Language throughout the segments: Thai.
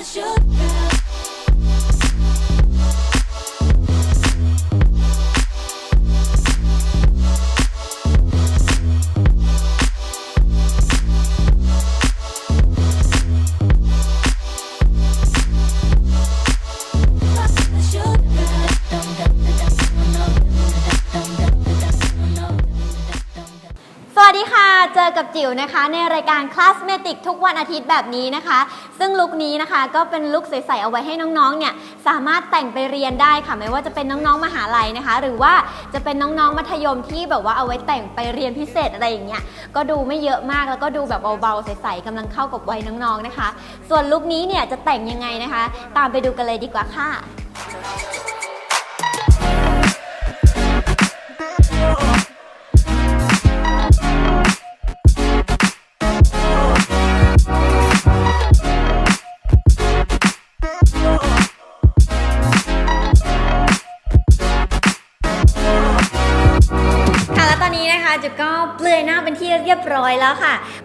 the วนะคะ ในรายการ Classmatic ทุกวันอาทิตย์แบบนี้นะคะ ซึ่งลุคนี้นะคะก็เป็นลุคใสๆเอาไว้ให้น้องๆเนี่ยสามารถแต่งไปเรียนได้ค่ะ ไม่ว่าจะเป็นน้องๆมหาลัยนะคะ หรือว่าจะเป็นน้องๆมัธยมที่แบบว่าเอาไว้แต่งไปเรียนพิเศษอะไรอย่างเงี้ยก็ดูไม่เยอะมากแล้วก็ดูแบบเบาๆใสๆกำลังเข้ากับวัยน้องๆนะคะ ส่วนลุคนี้เนี่ยจะแต่งยังไงนะคะ ตามไปดูกันเลยดีกว่าค่ะ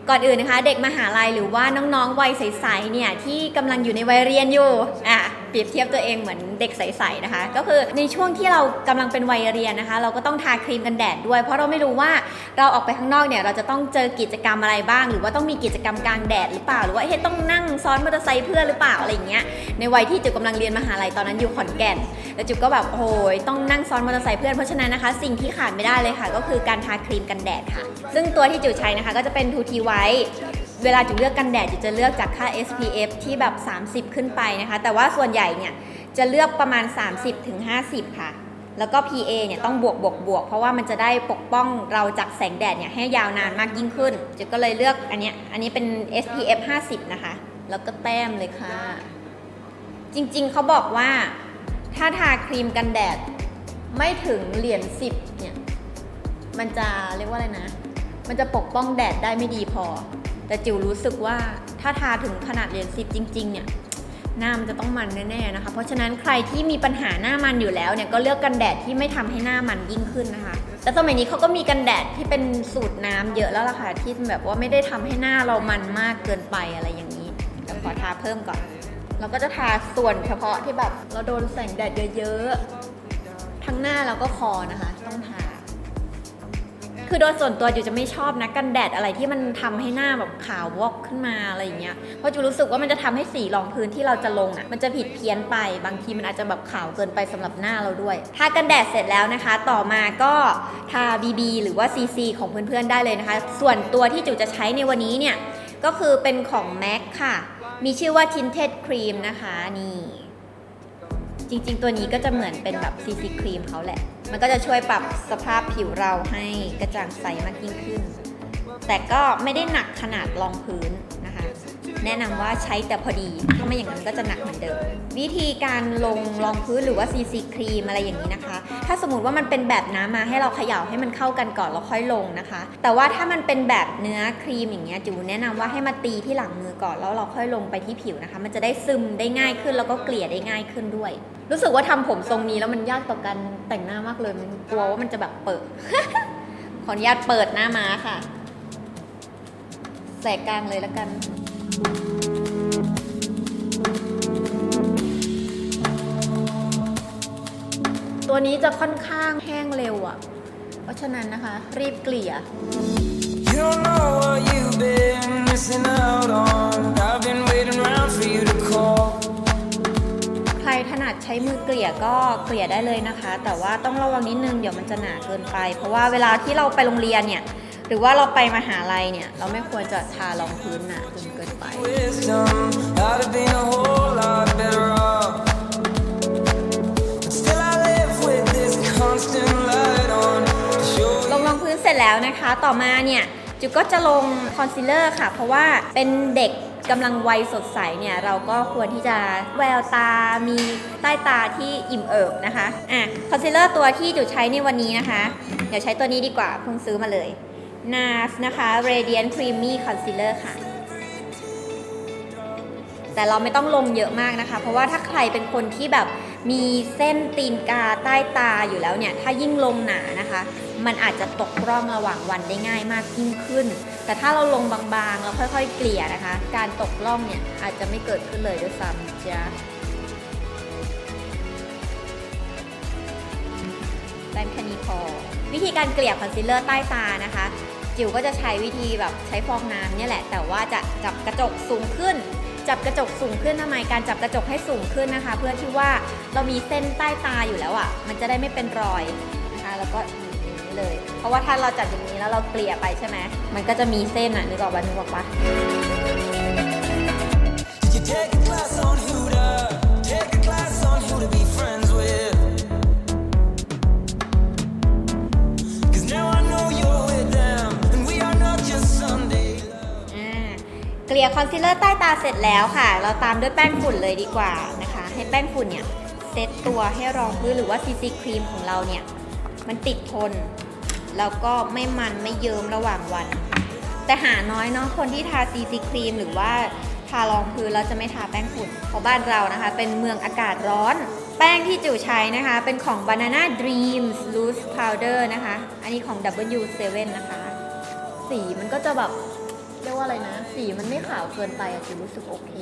ก่อนอื่นนะคะ เด็กมหาลัยหรือว่าน้องๆวัยใสๆเนี่ยที่กำลังอยู่ในวัยเรียนอยู่อะ รียบเทียบตัวเองเหมือนเด็กใสๆนะคะ ก็คือในช่วงที่เรากำลังเป็นวัยเรียนนะคะ เราก็ต้องทาครีมกันแดดด้วย เพราะเราไม่รู้ว่าเราออกไปข้างนอกเนี่ยเราจะต้องเจอกิจกรรมอะไรบ้าง หรือว่าต้องมีกิจกรรมกลางแดดหรือเปล่า หรือว่าเฮ้ยต้องนั่งซ้อนมอเตอร์ไซค์เพื่อนหรือเปล่าอะไรอย่างเงี้ยในวัยที่จุกกำลังเรียนมหาลัยตอนนั้นอยู่ขอนแก่นแล้วจุกก็แบบโอ้ยต้องนั่งซ้อนมอเตอร์ไซค์เพื่อนเพราะฉะนั้นนะคะ สิ่งที่ขาดไม่ได้เลยค่ะ ก็คือการทาครีมกันแดดค่ะ ซึ่งตัวที่จุใช้นะคะก็จะเป็นทูทีไว เวลาจุเลือกกันแดดจุจะเลือกจากค่า SPF ที่แบบ 30 ขึ้นไปนะคะ แต่ว่าส่วนใหญ่เนี่ยจะเลือกประมาณ30ถึง50 ค่ะ แล้วก็ PA เนี่ยต้องบวกบวกบวกเพราะว่ามันจะได้ปกป้องเราจากแสงแดดเนี่ยให้ยาวนานมากยิ่งขึ้นจุก็เลยเลือกอันเนี้ยอันนี้เป็น SPF 50 นะคะ แล้วก็แต้มเลยค่ะ จริงๆเขาบอกว่าถ้าทาครีมกันแดดไม่ถึงเหรียญสิบเนี่ยมันจะเรียกว่าอะไรนะ มันจะปกป้องแดดได้ไม่ดีพอ แต่จิ๋วรู้สึกว่าถ้าทาถึงขนาดเหรียญสิบจริง ๆ เนี่ยหน้ามันจะต้องมันแน่ๆนะคะ เพราะฉะนั้นใครที่มีปัญหาหน้ามันอยู่แล้วเนี่ยก็เลือกกันแดดที่ไม่ทำให้หน้ามันยิ่งขึ้นนะคะ แต่สมัยนี้เขาก็มีกันแดดที่เป็นสูตรน้ำเยอะแล้วล่ะค่ะที่แบบว่าไม่ได้ทำให้หน้าเรามันมากเกินไปอะไรอย่างนี้เดี๋ยวขอทาเพิ่มก่อน เราก็จะทาส่วนเฉพาะที่แบบเราโดนแสงแดดเยอะๆ ทั้งหน้าแล้วก็คอนะคะ คือโดยส่วนตัวจูจะไม่ชอบนะกันแดดอะไรที่มันทำให้หน้าแบบขาววอกขึ้นมาอะไรอย่างเงี้ยเพราะจูรู้สึกว่ามันจะทำให้สีรองพื้นที่เราจะลงอะมันจะผิดเพี้ยนไปบางทีมันอาจจะแบบขาวเกินไปสำหรับหน้าเราด้วยทากันแดดเสร็จแล้วนะคะ ต่อมาก็ทา BB หรือว่า CC ของเพื่อนๆได้เลยนะคะ ส่วนตัวที่จูจะใช้ในวันนี้เนี่ยก็คือเป็นของ MAC ค่ะ มีชื่อว่า Tinted Cream นะคะนี่จริงๆ ตัวนี้ก็จะเหมือนเป็นแบบ CC ครีมเขาแหละ มันก็จะช่วยปรับสภาพผิวเราให้กระจ่างใสมากยิ่งขึ้น แต่ก็ไม่ได้หนักขนาดรองพื้นนะคะ แนะนำว่าใช้แต่พอดี ถ้าไม่อย่างนั้นก็จะหนักเหมือนเดิม วิธีการลงรองพื้นหรือว่า CC ครีมอะไรอย่างนี้นะคะ ถ้าสมมติว่ามันเป็นแบบน้ำมาให้เราเขย่าให้มันเข้ากันก่อนแล้วค่อยลงนะคะ แต่ว่าถ้ามันเป็นแบบเนื้อครีมอย่างเงี้ยจูแนะนำว่าให้มาตีที่หลังมือก่อนแล้วเราค่อยลงไปที่ผิวนะคะ มันจะได้ซึมได้ง่ายขึ้นแล้วก็เกลี่ยได้ง่ายขึ้นด้วย รู้สึกว่าทำผมทรงนี้แล้วมันยากต่อการแต่งหน้ามากเลยมันกลัวว่ามันจะแบบเปิดขออนุญาตเปิดหน้าม้าค่ะ แสกกลางเลยแล้วกัน ตัวนี้จะค่อนข้างแห้งเร็วอะ่ะ เพราะฉะนั้นนะคะ รีบเกลี่ย You don't know what you've been missing out on. I've been waiting around for you to call. ใครถนัดใช้มือเกลี่ยก็เกลี่ยได้เลยนะคะ แต่ว่าต้องระวังนิดนึงเดี๋ยวมันจะหนาเกินไป เพราะว่าเวลาที่เราไปโรงเรียนเนี่ย หรือว่าเราไปมาหาลัยเนี่ย เราไม่ควรจะทารองพื้นหนาจนเกินไป ลงรองพื้นเสร็จแล้วนะคะ ต่อมาเนี่ยจุก็จะลงคอนซีลเลอร์ค่ะ เพราะว่าเป็นเด็กกำลังวัยสดใสเนี่ยเราก็ควรที่จะแววตามีใต้ตาที่อิ่มเอิบนะคะอะคอนซีลเลอร์ตัวที่จุใช้ในวันนี้นะคะ เดี๋ยวใช้ตัวนี้ดีกว่าเพิ่งซื้อมาเลย NARS นะคะ Radiant Creamy Concealer ค่ะ แต่เราไม่ต้องลงเยอะมากนะคะ เพราะว่าถ้าใครเป็นคนที่แบบมีเส้นตีนกาใต้ตาอยู่แล้วเนี่ย ถ้ายิ่งลงหนานะคะ มันอาจจะตกร่องระหว่างวันได้ง่ายมากยิ่งขึ้น แต่ถ้าเราลงบางๆแล้วค่อยๆ เกลี่ยนะคะ การตกล่องเนี่ยอาจจะไม่เกิดขึ้นเลยด้วยซ้ำจ้ะแป้งแค่นี้พอ วิธีการเกลี่ยคอนซีลเลอร์ใต้ตานะคะ จิ๋วก็จะใช้วิธีแบบใช้ฟองน้ำเนี่ยแหละ แต่ว่าจะจับกระจกสูงขึ้น จับกระจกสูงขึ้นทำไมการจับกระจกให้สูงขึ้นนะคะ เพื่อที่ว่าเรามีเส้นใต้ตาอยู่แล้วอะ่ะ มันจะได้ไม่เป็นรอยนะคะ แล้วก็อย่างนี้เลย เพราะว่าถ้าเราจับอย่างนี้แล้วเราเกลี่ยไปใช่ไหมมันก็จะมีเส้นอะนึกออกปะนึกออกปะ Did you take a class on ลี่ยคอนซีลเลอร์ใต้ตาเสร็จแล้วค่ะ เราตามด้วยแป้งฝุ่นเลยดีกว่านะคะ ให้แป้งฝุ่นเนี่ยเซตตัวให้รองพื้นหรือว่าซีซีครีมของเราเนี่ย มันติดทน แล้วก็ไม่มันไม่เยิ้มระหว่างวัน แต่หาน้อยเนาะคนที่ทาซีซีครีมหรือว่าทารองพื้นแล้วจะไม่ทาแป้งฝุ่นเพราะบ้านเรานะคะ เป็นเมืองอากาศร้อน แป้งที่จิ๋วใช้นะคะ เป็นของ Banana Dreams Loose Powder นะคะ อันนี้ของ W7 นะคะ สีมันก็จะแบบ เรียกว่าอะไรนะ สีมันไม่ขาวเกินไปอะจิวรู้สึกโอเค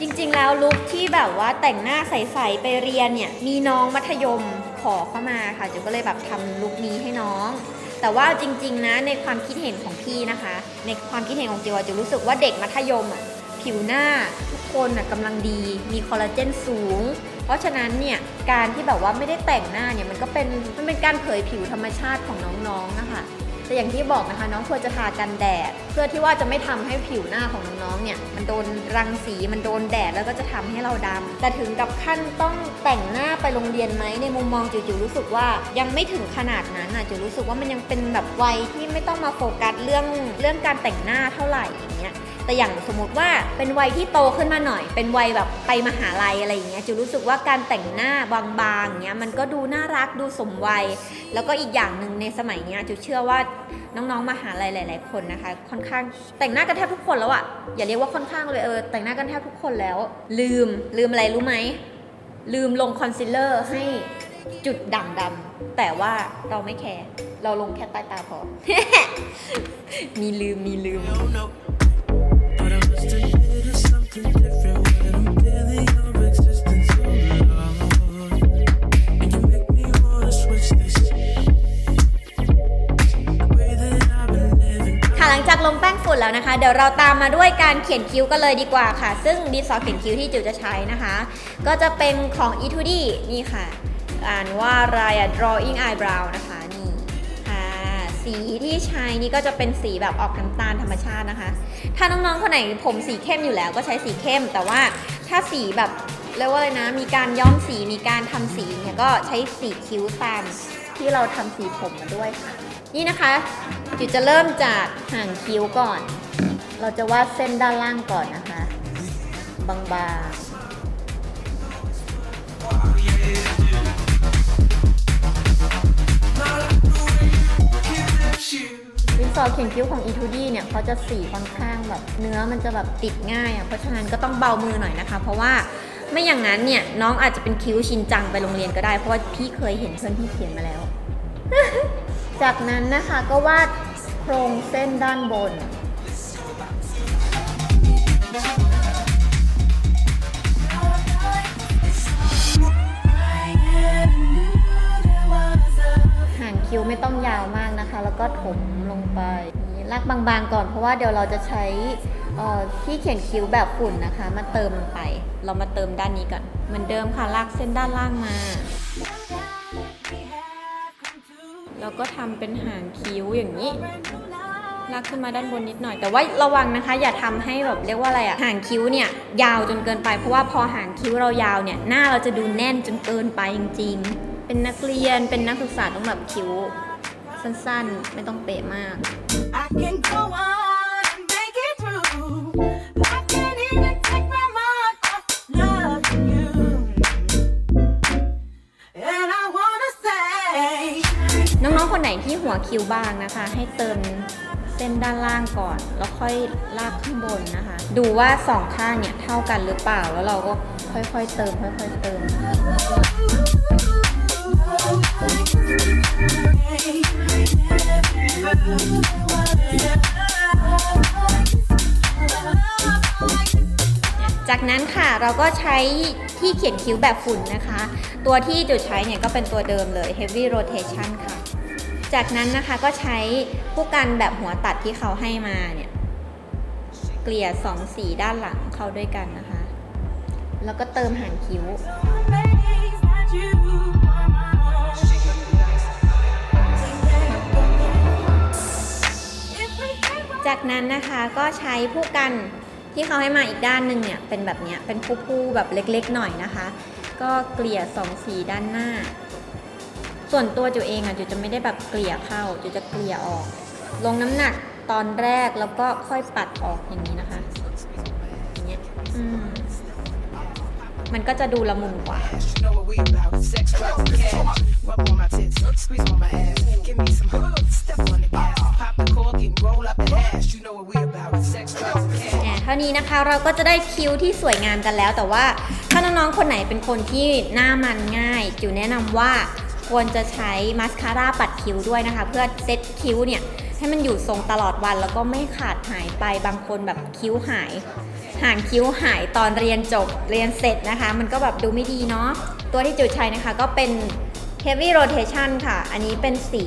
จริงๆแล้วลุคที่แบบว่าแต่งหน้าใสๆไปเรียนเนี่ย มีน้องมัธยมขอเข้ามาค่ะจิวก็เลยแบบทำลุคนี้ให้น้อง แต่ว่าจริง ๆ นะในความคิดเห็นของพี่นะคะ ในความคิดเห็นของจิวจิวรู้สึกว่าเด็กมัธยมอะผิวหน้าทุกคนอะกำลังดี มีคอลลาเจนสูง เพราะฉะนั้นเนี่ยการที่แบบว่าไม่ได้แต่งหน้าเนี่ยมันก็เป็นมันเป็นการเผยผิวธรรมชาติของน้องๆนะคะแต่อย่างที่บอกนะคะน้องควรจะทากันแดด เพื่อที่ว่าจะไม่ทำให้ผิวหน้าของน้องๆเนี่ยมันโดนรังสีมันโดนแดดแล้วก็จะทำให้เราดำแต่ถึงกับขั้นต้องแต่งหน้าไปโรงเรียนไหมในมุมมองจิ๋วๆรู้สึกว่ายังไม่ถึงขนาดนั้นอะจิ๋วรู้สึกว่ามันยังเป็นแบบวัยที่ไม่ต้องมาโฟกัสเรื่องเรื่องการแต่งหน้าเท่าไหร่อย่างเงี้ย แต่อย่างสมมติว่าเป็นวัยที่โตขึ้นมาหน่อย เป็นวัยแบบไปมหาลัยอะไรอย่างเงี้ยจิวรู้สึกว่าการแต่งหน้าบางๆเงี้ยมันก็ดูน่ารักดูสมวัย แล้วก็อีกอย่างหนึ่งในสมัยเนี้ยจิวเชื่อว่าน้องๆมหาลัยหลาย ๆ คนนะคะ ค่อนข้างแต่งหน้ากันแทบทุกคนแล้วอะอย่าเรียกว่าค่อนข้างเลยเออแต่งหน้ากันแทบทุกคนแล้ว ลืมลืมอะไรรู้ไหมลืมลงคอนซีลเลอร์ให้จุดด่างดำแต่ว่าเราไม่แคร์เราลงแค่ใต้ตาพอ มีลืมมีลืม เดี๋ยวเราตามมาด้วยการเขียนคิ้วกันเลยดีกว่าค่ะ ซึ่งดินสอเขียนคิ้วที่จิ๋วจะใช้นะคะ ก็จะเป็นของ e 2 d นี่ค่ะ อ่านว่าอะไรอะ drawing eyebrow นะคะนี่ค่ะสีที่ใช้นี่ก็จะเป็นสีแบบออกน้ำตาลธรรมชาตินะคะ ถ้าน้องๆคนไหนผมสีเข้มอยู่แล้วก็ใช้สีเข้ม แต่ว่าถ้าสีแบบเรียกว่าอะไรนะ มีการย้อมสีมีการทำสีเนี่ยก็ใช้สีคิ้วตามที่เราทำสีผมมาด้วยค่ะ นี่นะคะจิวจะเริ่มจากห่างคิ้วก่อน เราจะวาดเส้นด้านล่างก่อนนะคะ บางๆดินสอเขียนคิ้วของ E2D เนี่ยเขาจะสีค่อนข้างแบบเนื้อมันจะแบบติดง่ายอะ เพราะฉะนั้นก็ต้องเบามือหน่อยนะคะ เพราะว่าไม่อย่างนั้นเนี่ยน้องอาจจะเป็นคิ้วชินจังไปโรงเรียนก็ได้ เพราะว่าพี่เคยเห็นเพื่อนพี่เขียนมาแล้ว จากนั้นนะคะก็วาดโครงเส้นด้านบน หางคิ้วไม่ต้องยาวมากนะคะ แล้วก็ถมลงไปนี่ลากบางๆก่อน เพราะว่าเดี๋ยวเราจะใช้ที่เขียนคิ้วแบบฝุ่นนะคะ มาเติมลงไป เรามาเติมด้านนี้ก่อนเหมือนเดิมค่ะลากเส้นด้านล่างมา แล้วก็ทำเป็นหางคิ้วอย่างนี้ ลากขึ้นมาด้านบนนิดหน่อย แต่ว่าระวังนะคะ อย่าทำให้แบบเรียกว่าอะไรอะหางคิ้วเนี่ยยาวจนเกินไป เพราะว่าพอหางคิ้วเรายาวเนี่ยหน้าเราจะดูแน่นจนเกินไปจริง ๆ เป็นนักเรียนเป็นนักศึกษาต้องแบบคิ้ว สั้นๆ ไม่ต้องเป๊ะมาก I can go on and make it through. I can't even take my mind off loving you. And I wanna say. น้องๆ คนไหนที่หัวคิ้วบางนะคะ ให้เติมเส้นด้านล่างก่อน แล้วค่อยลากขึ้นบนนะคะ ดูว่าสองข้างเนี่ยเท่ากันหรือเปล่าแล้วเราก็ค่อยๆเติม ค่อยๆเติม จากนั้นค่ะเราก็ใช้ที่เขียนคิ้วแบบฝุ่นนะคะ ตัวที่จุดใช้เนี่ยก็เป็นตัวเดิมเลย heavy rotation ค่ะ จากนั้นนะคะก็ใช้ผู้กันแบบหัวตัดที่เขาให้มาเนี่ย เกลี่ยสองสีด้านหลังเข้าด้วยกันนะคะ แล้วก็เติมหางคิ้ว จากนั้นนะคะก็ใช้ผู้กันที่เขาให้มาอีกด้านหนึ่งเนี่ย เป็นแบบเนี้ยเป็นผู้ๆแบบเล็กๆหน่อยนะคะ ก็เกลี่ยสองสีด้านหน้า ส่วนตัวจูเองอะจูจะไม่ได้แบบเกลี่ยเข้าจูจะเกลี่ยออก ลงน้ำหนักตอนแรกแล้วก็ค่อยปัดออกอย่างนี้นะคะอย่างเงี้ยอืมมันก็จะดูละมุนกว่า เท่านี้นะคะเราก็จะได้คิ้วที่สวยงามกันแล้ว แต่ว่าถ้าน้องๆคนไหนเป็นคนที่หน้ามันง่าย จิ๋วแนะนำว่า ควรจะใช้มาสคาร่าปัดคิ้วด้วยนะคะ เพื่อเซตคิ้วเนี่ยให้มันอยู่ทรงตลอดวันแล้วก็ไม่ขาดหายไปบางคนแบบคิ้วหาย ห่างคิ้วหายตอนเรียนจบเรียนเสร็จนะคะ มันก็แบบดูไม่ดีเนาะตัวที่จิ๋วใช้นะคะก็เป็น heavy rotation ค่ะ อันนี้เป็นสี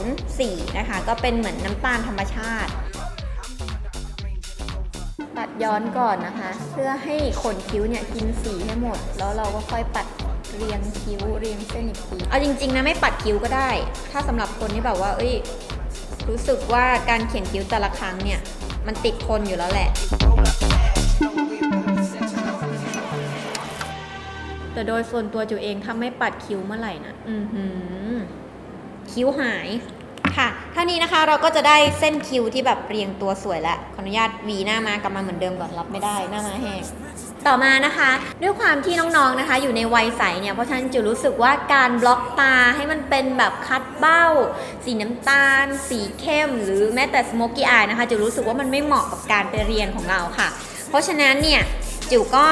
04 นะคะ ก็เป็นเหมือนน้ำตาลธรรมชาติปัดย้อนก่อนนะคะ เพื่อให้ขนคิ้วเนี่ยกินสีให้หมด แล้วเราก็ค่อยปัด เรียงคิ้วเรียงเส้นอีกทีเอาจริง ๆ นะไม่ปัดคิ้วก็ได้ ถ้าสำหรับคนที่แบบว่า เอ้ย รู้สึกว่าการเขียนคิ้วแต่ละครั้งเนี่ย มันติดคนอยู่แล้วแหละแต่โดยส่วนตัวจูเองถ้าไม่ปัดคิ้วเมื่อไหร่นะอือหือคิ้วหายค่ะเท่านี้นะคะเราก็จะได้เส้นคิ้วที่แบบเรียงตัวสวยแล้วขออนุญาตหวีหน้ามากลับมาเหมือนเดิมก่อนรับไม่ได้หน้ามาแห้ง ต่อมานะคะ ด้วยความที่น้องๆนะคะ อยู่ในวัยใสเนี่ยเพราะฉะนั้นจิวรู้สึกว่าการบล็อกตาให้มันเป็นแบบคัดเบ้า สีน้ำตาล สีเข้ม หรือแม้แต่สโมกี้อายนะคะจิวรู้สึกว่ามันไม่เหมาะกับการไปเรียนของเราค่ะ เพราะฉะนั้นเนี่ยจิวก็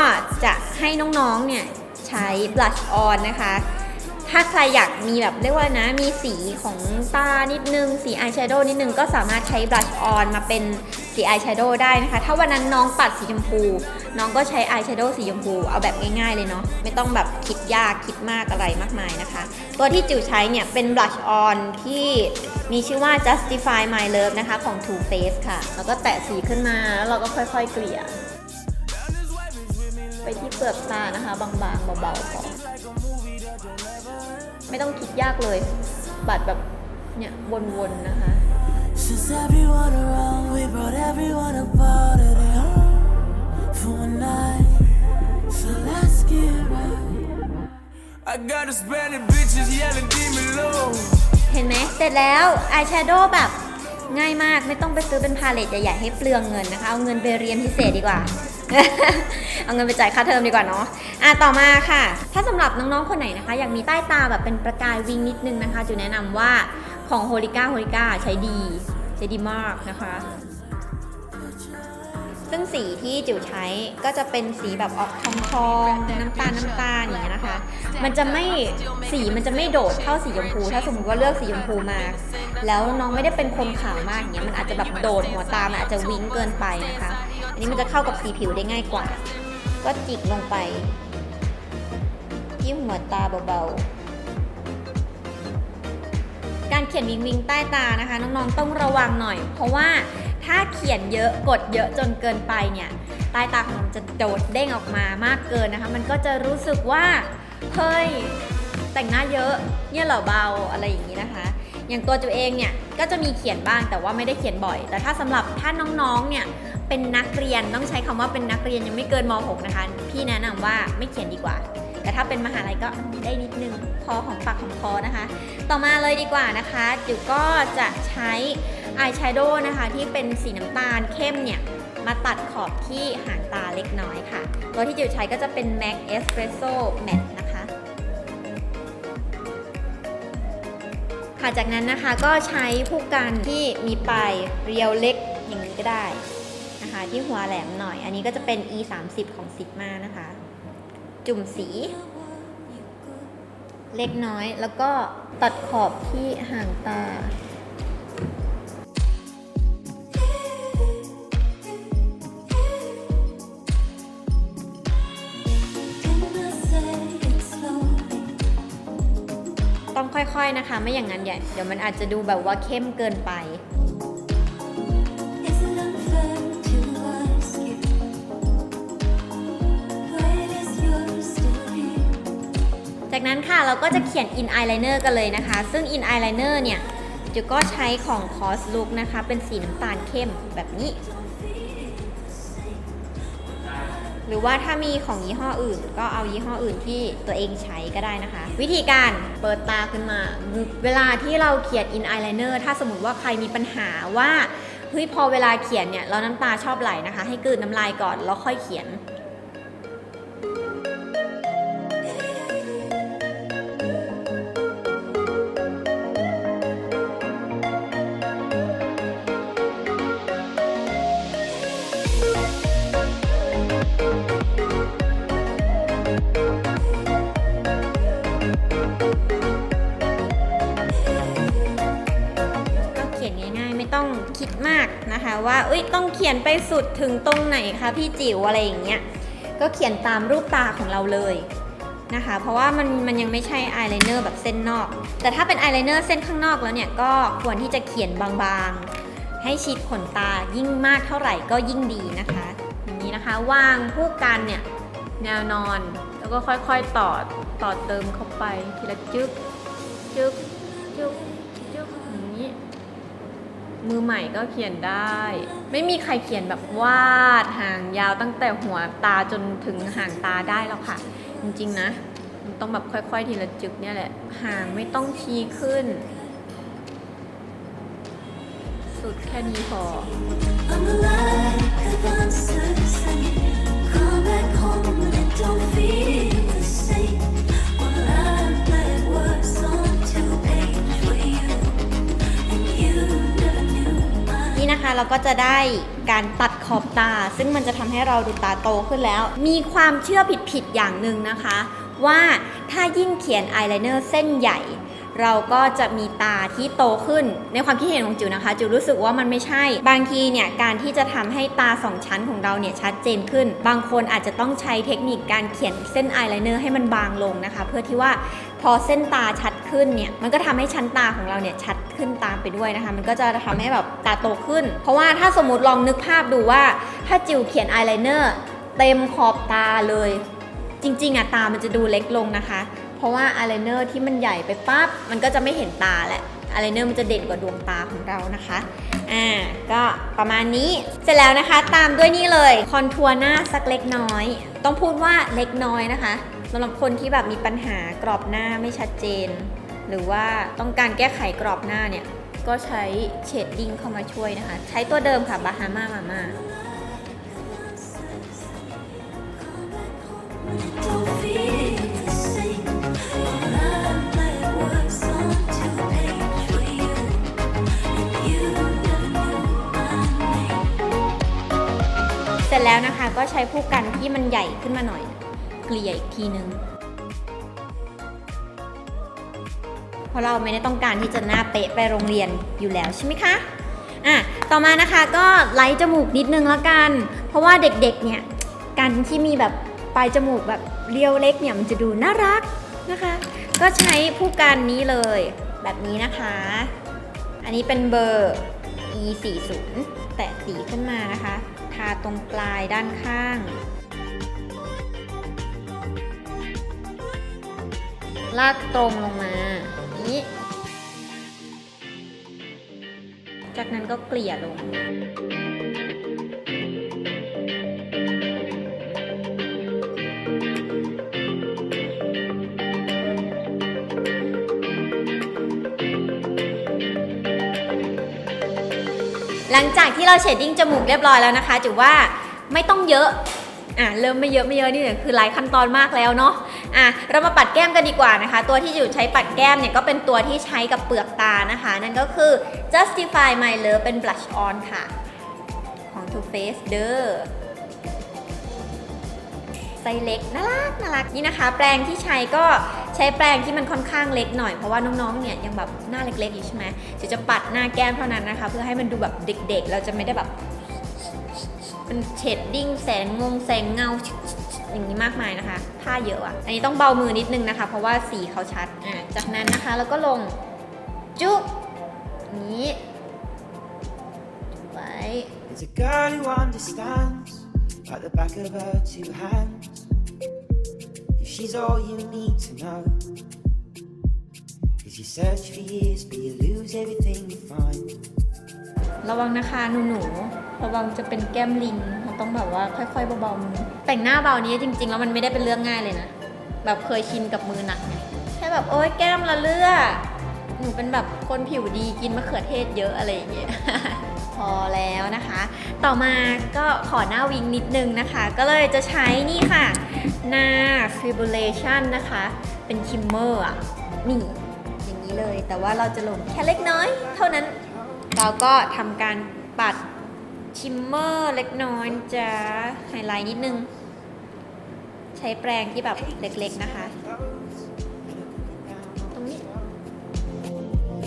จะให้น้องๆเนี่ยใช้ blush on นะคะ ถ้าใครอยากมีแบบเรียกว่านะมีสีของตานิดนึง สีอายแชโดว์นิดนึงก็สามารถใช้บลัชออนมาเป็น สีอายแชโดว์ได้นะคะ ถ้าวันนั้นน้องปัดสีชมพู น้องก็ใช้อายแชโดว์สีชมพู เอาแบบง่ายๆเลยเนาะ ไม่ต้องแบบคิดยากคิดมากอะไรมากมายนะคะ ตัวที่จิ๋วใช้เนี่ยเป็นบลัชออนที่มีชื่อว่า justify my love นะคะของ Too Faced ค่ะ แล้วก็แตะสีขึ้นมา แล้วเราก็ค่อยๆเกลี่ย ไปที่เปลือกตานะคะ บางๆเบาๆพอไม่ต้องคิดยากเลยปัดแบบเนี่ยวนๆนะคะ Since everyone around, we brought everyone apart today home for one night. So let's get right. I got a Spanish bitches yelling, demon low. เห็นไหมเสร็จแล้วอายแชโดว์แบบง่ายมากไม่ต้องไปซื้อเป็นพาเลตใหญ่ๆให้เปลืองเงินนะคะ เอาเงินไปเรียนพิเศษดีกว่า เอาเงินไปจ่ายค่าเทอมดีกว่าเนาะอะต่อมาค่ะ ถ้าสำหรับน้องๆคนไหนนะคะ อยากมีใต้ตาแบบเป็นประกายวิงนิดนึงนะคะจูแนะนำว่า ของโฮลิก้าโฮลิก้าใช้ดี ใช้ดีมากนะคะ ซึ่งสีที่จิ๋วใช้ก็จะเป็นสีแบบออกทองทองน้ำตาลน้ำตาลอย่างเงี้ยนะคะ มันจะไม่สีมันจะไม่โดดเท่าสีชมพู ถ้าสมมติว่าเลือกสีชมพูมา แล้วน้องไม่ได้เป็นคนขาวมากอย่างเงี้ยมันอาจจะแบบโดดหัวตามันอาจจะวิ้งเกินไปนะคะ อันนี้มันจะเข้ากับสีผิวได้ง่ายกว่า ก็จิกลงไปที่หัวตาเบาๆ การเขียนวิงวิงใต้ตานะคะ น้องๆต้องระวังหน่อย เพราะว่าถ้าเขียนเยอะกดเยอะจนเกินไปเนี่ยใต้ตาของเราจะโดดเด้งออกมามากเกินนะคะ มันก็จะรู้สึกว่าเฮ้ยแต่งหน้าเยอะเนี่ยเหรอเบาอะไรอย่างนี้นะคะ อย่างตัวจูเองเนี่ยก็จะมีเขียนบ้างแต่ว่าไม่ได้เขียนบ่อย แต่ถ้าสำหรับถ้าน้องๆเนี่ยเป็นนักเรียนต้องใช้คำว่าเป็นนักเรียนยังไม่เกินม .6 นะคะ พี่แนะนำว่าไม่เขียนดีกว่า แต่ถ้าเป็นมหาลัยก็ได้นิดนึงพอของปากของคอนะคะ ต่อมาเลยดีกว่านะคะจิ๋วก็จะใช้อายแชโดว์นะคะที่เป็นสีน้ำตาลเข้มเนี่ยมาตัดขอบที่หางตาเล็กน้อยค่ะ ตัวที่จิ๋วใช้ก็จะเป็น MAC Espresso Matte นะคะค่ะจากนั้นนะคะก็ใช้ผู้กันที่มีปลายเรียวเล็กอย่างนี้ก็ได้นะคะ ที่หัวแหลมหน่อย อันนี้ก็จะเป็น e 3 0ของ Sigma นะคะ จุ่มสี เล็กน้อยแล้วก็ตัดขอบที่ห่างตาต้องค่อยๆนะคะ ไม่อย่างนั้นเดี๋ยวมันอาจจะดูแบบว่าเข้มเกินไป จากนั้นค่ะเราก็จะเขียน in eyeliner กันเลยนะคะ ซึ่ง in eyeliner เนี่ยจุก็ใช้ของ cos look นะคะ เป็นสีน้ำตาลเข้มแบบนี้ หรือว่าถ้ามีของยี่ห้ออื่น ก็เอายี่ห้ออื่นที่ตัวเองใช้ก็ได้นะคะ วิธีการเปิดตาขึ้นมา เวลาที่เราเขียน in eyeliner ถ้าสมมติว่าใครมีปัญหาว่าเฮ้ยพอเวลาเขียนเนี่ยเราน้ำตาชอบไหลนะคะ ให้กลืนน้ำลายก่อนแล้วค่อยเขียน คิดมากนะคะว่าเอ้ยต้องเขียนไปสุดถึงตรงไหนคะพี่จิ๋วอะไรอย่างเงี้ยก็เขียนตามรูปตาของเราเลยนะคะ เพราะว่ามันมันยังไม่ใช่อายไลเนอร์แบบเส้นนอก แต่ถ้าเป็นอายไลเนอร์เส้นข้างนอกแล้วเนี่ยก็ควรที่จะเขียนบางๆ ให้ชิดขนตายิ่งมากเท่าไหร่ก็ยิ่งดีนะคะ อย่างนี้นะคะวางคู่กันเนี่ยแนวนอนแล้วก็ค่อยๆต่อต่อเติมเข้าไปทีละจึ๊กจึ๊กจึ๊กจึ๊กอย่างนี้ มือใหม่ก็เขียนได้ ไม่มีใครเขียนแบบวาดหางยาวตั้งแต่หัวตาจนถึงหางตาได้แล้วค่ะ จริงๆนะมันต้องแบบค่อยๆทีละจึกเนี่ยแหละหางไม่ต้องชี้ขึ้น สุดแค่นี้พอ Call back home and it don't feel เราก็จะได้การตัดขอบตา ซึ่งมันจะทำให้เราดูตาโตขึ้นแล้ว มีความเชื่อผิดๆอย่างหนึ่งนะคะ ว่าถ้ายิ่งเขียนอายไลเนอร์เส้นใหญ่ เราก็จะมีตาที่โตขึ้น ในความคิดเห็นของจิวนะคะ จิวรู้สึกว่ามันไม่ใช่ บางทีเนี่ยการที่จะทำให้ตาสองชั้นของเราเนี่ยชัดเจนขึ้น บางคนอาจจะต้องใช้เทคนิคการเขียนเส้นอายไลเนอร์ให้มันบางลงนะคะ เพื่อที่ว่าพอเส้นตาชัดขึ้นเนี่ย มันก็ทำให้ชั้นตาของเราเนี่ยชัด ขึ้นตามไปด้วยนะคะ มันก็จะทำให้แบบตาโตขึ้น เพราะว่าถ้าสมมติลองนึกภาพดูว่า ถ้าจิวเขียนอายไลเนอร์เต็มขอบตาเลย จริง ๆอะตามันจะดูเล็กลงนะคะ เพราะว่าอายไลเนอร์ที่มันใหญ่ไปปั๊บมันก็จะไม่เห็นตาแหละอายไลเนอร์มันจะเด่นกว่าดวงตาของเรานะคะอ่าก็ประมาณนี้เสร็จแล้วนะคะตามด้วยนี่เลยคอนทัวร์หน้าสักเล็กน้อย ต้องพูดว่าเล็กน้อยนะคะสำหรับคนที่แบบมีปัญหากรอบหน้าไม่ชัดเจน หรือว่าต้องการแก้ไขกรอบหน้าเนี่ย ก็ใช้เชดดิ้งเข้ามาช่วยนะคะ ใช้ตัวเดิมค่ะบาฮามามาม่าเสร็จแล้วนะคะก็ใช้ผู้กันที่มันใหญ่ขึ้นมาหน่อย เกลี่ยอีกทีนึง ราะเราไม่ได้ต้องการที่จะหน้าเป๊ะไปโรงเรียนอยู่แล้วใช่ไหมคะอะต่อมานะคะก็ไล่จมูกนิดนึงแล้วกัน เพราะว่าเด็กๆเนี่ยการที่มีแบบปลายจมูกแบบเรียวเล็กเนี่ยมันจะดูน่ารักนะคะ ก็ใช้ผู้กันนี้เลยแบบนี้นะคะ อันนี้เป็นเบอร์ e 4 0แตะสีขึ้นมานะคะ ทาตรงปลายด้านข้างลากตรงลงมา นี้ จากนั้นก็เกลี่ยลง หลังจากที่เราเชดดิ้งจมูกเรียบร้อยแล้วนะคะถือว่าไม่ต้องเยอะอะเริ่มไม่เยอะไม่เยอะนี่เนี่ยคือหลายขั้นตอนมากแล้วเนาะ อะเรามาปัดแก้มกันดีกว่านะคะ ตัวที่อยู่ใช้ปัดแก้มเนี่ยก็เป็นตัวที่ใช้กับเปลือกตานะคะ นั่นก็คือ Justify My Love เป็น blush on ค่ะ ของ Too Faced เด้อไซส์เล็กน่ารักน่ารักนี่นะคะ แปรงที่ใช้ก็ใช้แปรงที่มันค่อนข้างเล็กหน่อยเพราะว่าน้องๆ เนี่ยยังแบบหน้าเล็กๆอยู่ใช่ไหมเดี๋ยวจะปัดหน้าแก้มเท่านั้นนะคะ เพื่อให้มันดูแบบเด็กๆ เราจะไม่ได้แบบเป็นเชดดิ้งแสงงงแสงเงา อย่างนี้มากมายนะคะ ผ้าเยอะอะอันนี้ต้องเบามือนิดนึงนะคะ เพราะว่าสีเขาชัดอะจากนั้นนะคะแล้วก็ลงจุ๊บอย่างนี้ไว้ There's a girl who understands like the back of her two hands. If she's all you need to know. Cause you search for years, but you lose everything you find. ระวังนะคะหนูหนูๆระวังจะเป็นแก้มลิงเราต้องแบบว่าค่อยๆเบาๆมือ แต่งหน้าเบานี้จริง ๆ แล้วมันไม่ได้เป็นเรื่องง่ายเลยนะ แบบเคยชินกับมือหนักไงแค่แบบโอ๊ยแก้มละเลือดหนูเป็นแบบคนผิวดีกินมะเขือเทศเยอะอะไรอย่างเงี้ยพอแล้วนะคะ ต่อมาก็ขอหน้าวิงนิดนึงนะคะ ก็เลยจะใช้นี่ค่ะ หน้า Tribulation นะคะ เป็นคิมเมอร์อะ นี่อย่างนี้เลย แต่ว่าเราจะลงแค่เล็กน้อย เท่านั้น เราก็ทำการปัดชิมเมอร์เล็กน้อยจะไฮไลท์นิดนึง ใช้แปรงที่แบบเล็กๆนะคะ ตรงนี้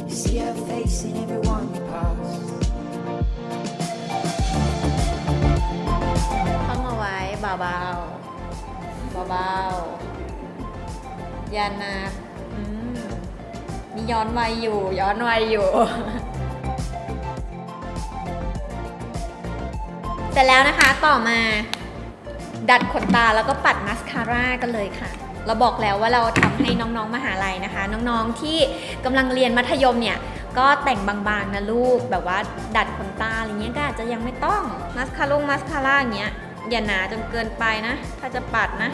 You see her face in everyone you pass. ท่องเอาไว้เบาๆเบาๆอย่าหนักอืมนี่ย้อนวัยอยู่ ย้อนวัยอยู่เสร็จแล้วนะคะต่อมา ดัดขนตาแล้วก็ปัดมัสคาร่ากันเลยค่ะ เราบอกแล้วว่าเราทำให้น้องๆมหาลัยนะคะ น้องๆที่กำลังเรียนมัธยมเนี่ย ก็แต่งบางๆนะลูก แบบว่าดัดขนตาอะไรเงี้ยก็อาจจะยังไม่ต้องมัสคาร่งมัสคาร่าอย่างเงี้ยอย่าหนาจนเกินไปนะ ถ้าจะปัดนะ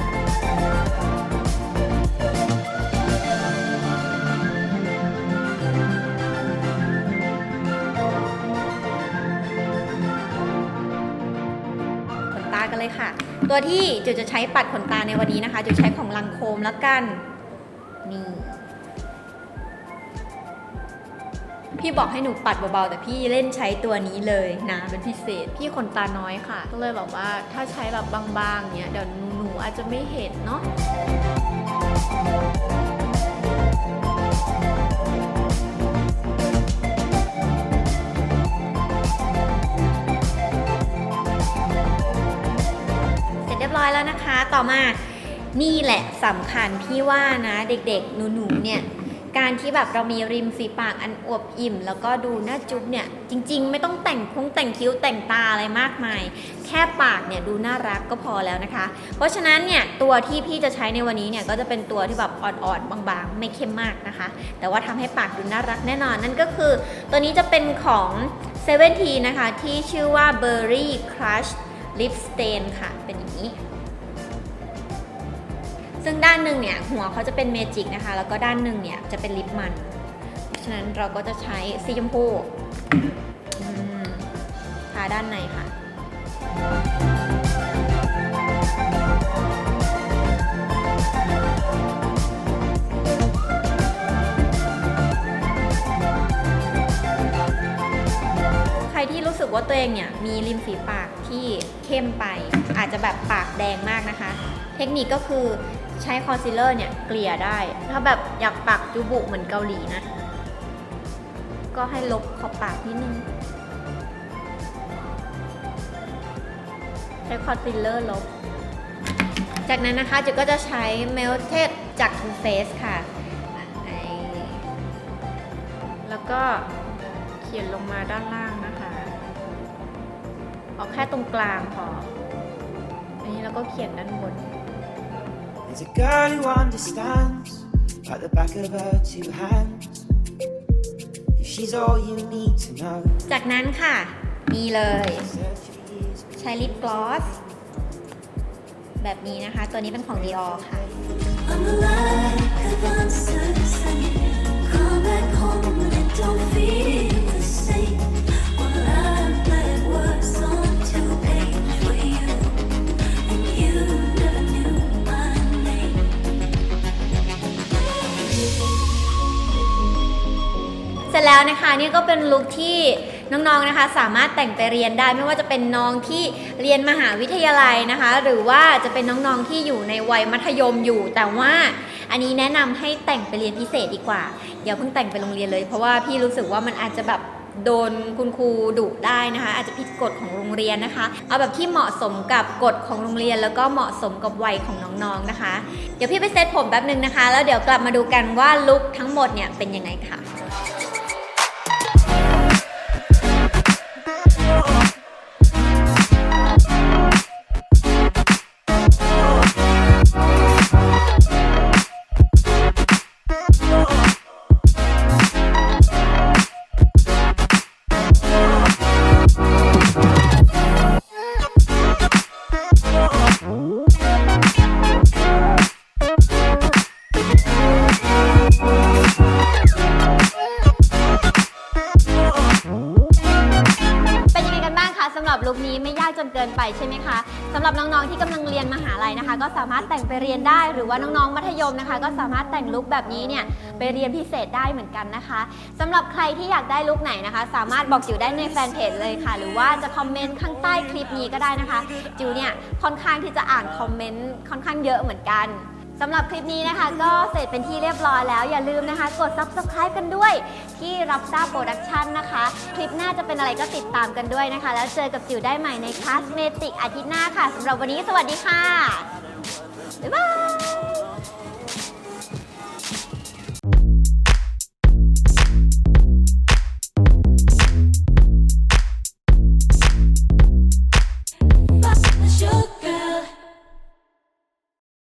ขนตากันเลยค่ะ ตัวที่จุจะใช้ปัดขนตาในวันนี้นะคะจุใช้ของลังโคมแล้วกันนี่พี่บอกให้หนูปัดเบาๆ แต่พี่เล่นใช้ตัวนี้เลยนะเป็นพิเศษ พี่ขนตาน้อยค่ะ ก็เลยแบบว่าถ้าใช้แบบบางๆเนี้ยเดี๋ยวหนูอาจจะไม่เห็นเนาะ อยแล้วนะคะ ต่อมานี่แหละสำคัญพี่ว่านะ เด็กๆ หนูๆ เนี่ยการที่แบบเรามีริมฝีปากอันอวบอิ่ม แล้วก็ดูหน้าจุ๊บเนี่ยจริง ๆ ไม่ต้องแต่งคงแต่งคิ้วแต่งตาอะไรมากมาย แค่ปากเนี่ยดูน่ารักก็พอแล้วนะคะ เพราะฉะนั้นเนี่ยตัวที่พี่จะใช้ในวันนี้เนี่ยก็จะเป็นตัวที่แบบอ่อนๆบางๆ ไม่เข้มมากนะคะ แต่ว่าทำให้ปากดูน่ารักแน่นอนนั่นก็คือ ตัวนี้จะเป็นของ7 e ทีนะคะที่ชื่อว่า Berry Crush Lip Stain ค่ะเป็นอย่างนี้ ซึ่งด้านหนึ่งเนี่ยหัวเขาจะเป็นเมจิกนะคะ แล้วก็ด้านหนึ่งเนี่ยจะเป็นลิปมัน เพราะฉะนั้นเราก็จะใช้สีชมพูทาด้านในค่ะใครที่รู้สึกว่าตัวเองเนี่ยมีริมฝีปากที่เข้มไป อาจจะแบบปากแดงมากนะคะ เทคนิคก็คือ ใช้คอนซีลเลอร์เนี่ยเกลี่ยได้ ถ้าแบบอยากปากจุบุเหมือนเกาหลีนะ ก็ให้ลบขอบปากนิดนึง ใช้คอนซีลเลอร์ลบ จากนั้นนะคะจุก็จะใช้ Melted จาก Too Faced ค่ะ แล้วก็เขียนลงมาด้านล่างนะคะ เอาแค่ตรงกลางพอ อันนี้แล้วก็เขียนด้านบน There's a girl who understands like the back of her two hands. If she's all you need to know. จากนั้นค่ะ นี่เลย Search for years, ใช้ลิปกลอส แบบนี้นะคะ ตัวนี้เป็นของ Dior ค่ะ I'm like a dancer singing. Come back home and it don't feel ร็จแล้วนะคะนี่ก็เป็นลุคที่น้องๆนะคะ สามารถแต่งไปเรียนได้ไม่ว่าจะเป็นน้องที่เรียนมหาวิทยาลัยนะคะ หรือว่าจะเป็นน้องๆที่อยู่ในวัยมัธยมอยู่ แต่ว่าอันนี้แนะนำให้แต่งไปเรียนพิเศษดีกว่าอย่าเพิ่งแต่งไปโรงเรียนเลย เพราะว่าพี่รู้สึกว่ามันอาจจะแบบโดนคุณครูดุได้นะคะ อาจจะผิดกฎของโรงเรียนนะคะ เอาแบบที่เหมาะสมกับกฎของโรงเรียน แล้วก็เหมาะสมกับวัยของน้องๆนะคะ เดี๋ยวพี่ไปเซตผมแป๊บนึงนะคะ แล้วเดี๋ยวกลับมาดูกันว่าลุคทั้งหมดเนี่ยเป็นยังไงค่ะ ไม่ยากจนเกินไปใช่ไหมคะสำหรับน้องๆที่กำลังเรียนมหาลัยนะคะ ก็สามารถแต่งไปเรียนได้ หรือว่าน้องๆมัธยมนะคะ ก็สามารถแต่งลุคแบบนี้เนี่ยไปเรียนพิเศษได้เหมือนกันนะคะสำหรับใครที่อยากได้ลุคไหนนะคะ สามารถบอกจิ๋วได้ในแฟนเพจเลยค่ะ หรือว่าจะคอมเมนต์ข้างใต้คลิปนี้ก็ได้นะคะจิ๋วเนี่ยค่อนข้างที่จะอ่านคอมเมนต์ค่อนข้างเยอะเหมือนกัน สำหรับคลิปนี้นะคะ ก็เสร็จเป็นที่เรียบร้อยแล้ว อย่าลืมนะคะ กด subscribe กันด้วย ที่รับทราบโปรดักชันนะคะ คลิปหน้าจะเป็นอะไรก็ติดตามกันด้วยนะคะ แล้วเจอกับจิ๋วได้ใหม่ในคลาสเมติกอาทิตย์หน้าค่ะสำหรับวันนี้สวัสดีค่ะ บ๊ายบาย